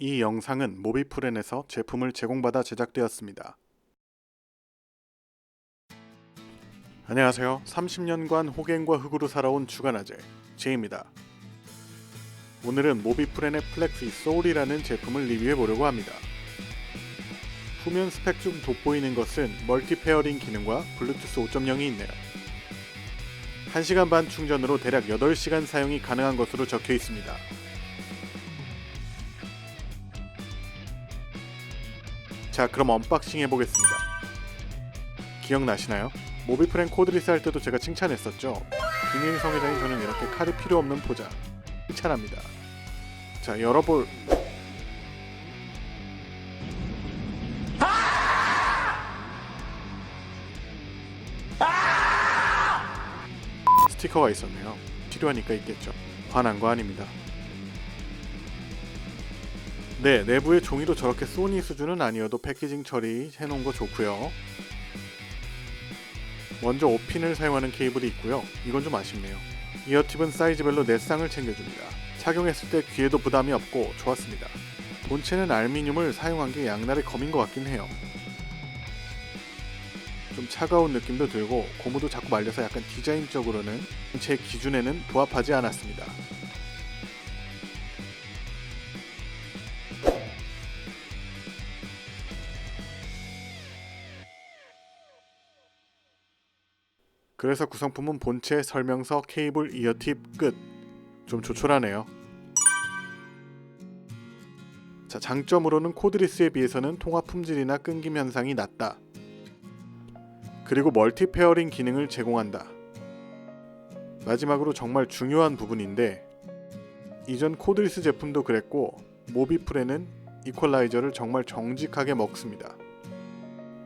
이 영상은 모비프렌에서 제품을 제공받아 제작되었습니다. 안녕하세요. 30년간 호갱과 흑으로 살아온 주간아재 제입니다. 오늘은 모비프렌의 플렉시 소울이라는 제품을 리뷰해 보려고 합니다. 후면 스펙 중 돋보이는 것은 멀티 페어링 기능과 블루투스 5.0이 있네요. 1시간 반 충전으로 대략 8시간 사용이 가능한 것으로 적혀 있습니다. 자, 그럼 언박싱 해보겠습니다. 기억나시나요? 모비프렌 코드리스 할 때도 제가 칭찬했었죠. 비닐 성회장이 저는 이렇게 칼이 필요 없는 포장 칭찬합니다. 자, 열어볼 스티커가 있었네요. 필요하니까 있겠죠. 화난 거 아닙니다. 네, 내부의 종이도 저렇게 소니 수준은 아니어도 패키징 처리 해놓은 거 좋고요. 먼저 5핀을 사용하는 케이블이 있고요. 이건 좀 아쉽네요. 이어팁은 사이즈별로 4쌍을 챙겨줍니다. 착용했을 때 귀에도 부담이 없고 좋았습니다. 본체는 알미늄을 사용한 게 양날의 검인 것 같긴 해요. 좀 차가운 느낌도 들고 고무도 자꾸 말려서 약간 디자인적으로는 제 기준에는 부합하지 않았습니다. 그래서 구성품은 본체, 설명서, 케이블, 이어팁 끝. 좀 조촐하네요. 자, 장점으로는 코드리스에 비해서는 통화 품질이나 끊김 현상이 낮다. 그리고 멀티 페어링 기능을 제공한다. 마지막으로 정말 중요한 부분인데 이전 코드리스 제품도 그랬고 모비프레는 이퀄라이저를 정말 정직하게 먹습니다.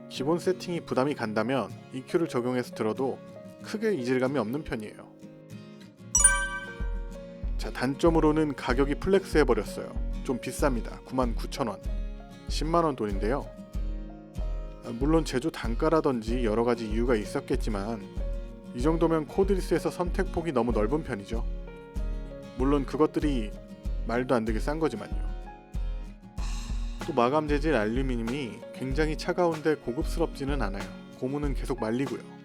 기본 세팅이 부담이 간다면 EQ를 적용해서 들어도 크게 이질감이 없는 편이에요. 자 단점으로는 가격이 플렉스 해 버렸어요. 좀 비쌉니다. 99,000원, 10만 원 돈인데요. 아, 물론 제조 단가라든지 여러 가지 이유가 있었겠지만 이 정도면 코드리스에서 선택폭이 너무 넓은 편이죠. 물론 그것들이 말도 안 되게 싼 거지만요. 또 마감 재질 알루미늄이 굉장히 차가운데 고급스럽지는 않아요. 고무는 계속 말리고요.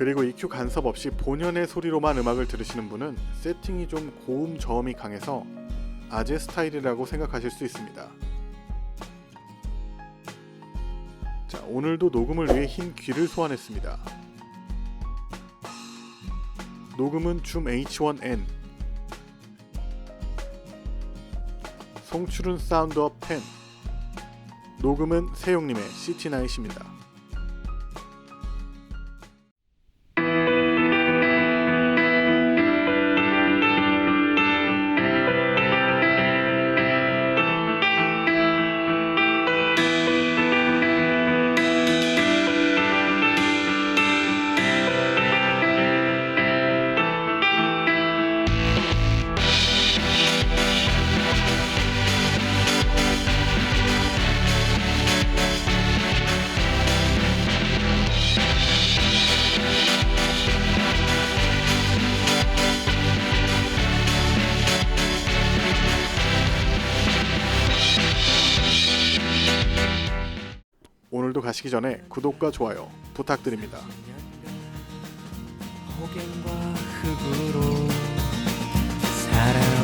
그리고 EQ 간섭 없이 본연의 소리로만 음악을 들으시는 분은 세팅이 좀 고음 저음이 강해서 아재 스타일이라고 생각하실 수 있습니다. 자, 오늘도 녹음을 위해 흰 귀를 소환했습니다. 녹음은 줌 H1N 송출은 사운드업 10 녹음은 세용님의 CT9입니다. 오늘도 가시기 전에 구독과 좋아요 부탁드립니다. 호갱과 흙으로 살아요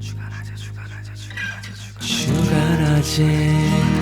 주간아재 주간아재 주간아재 주간아재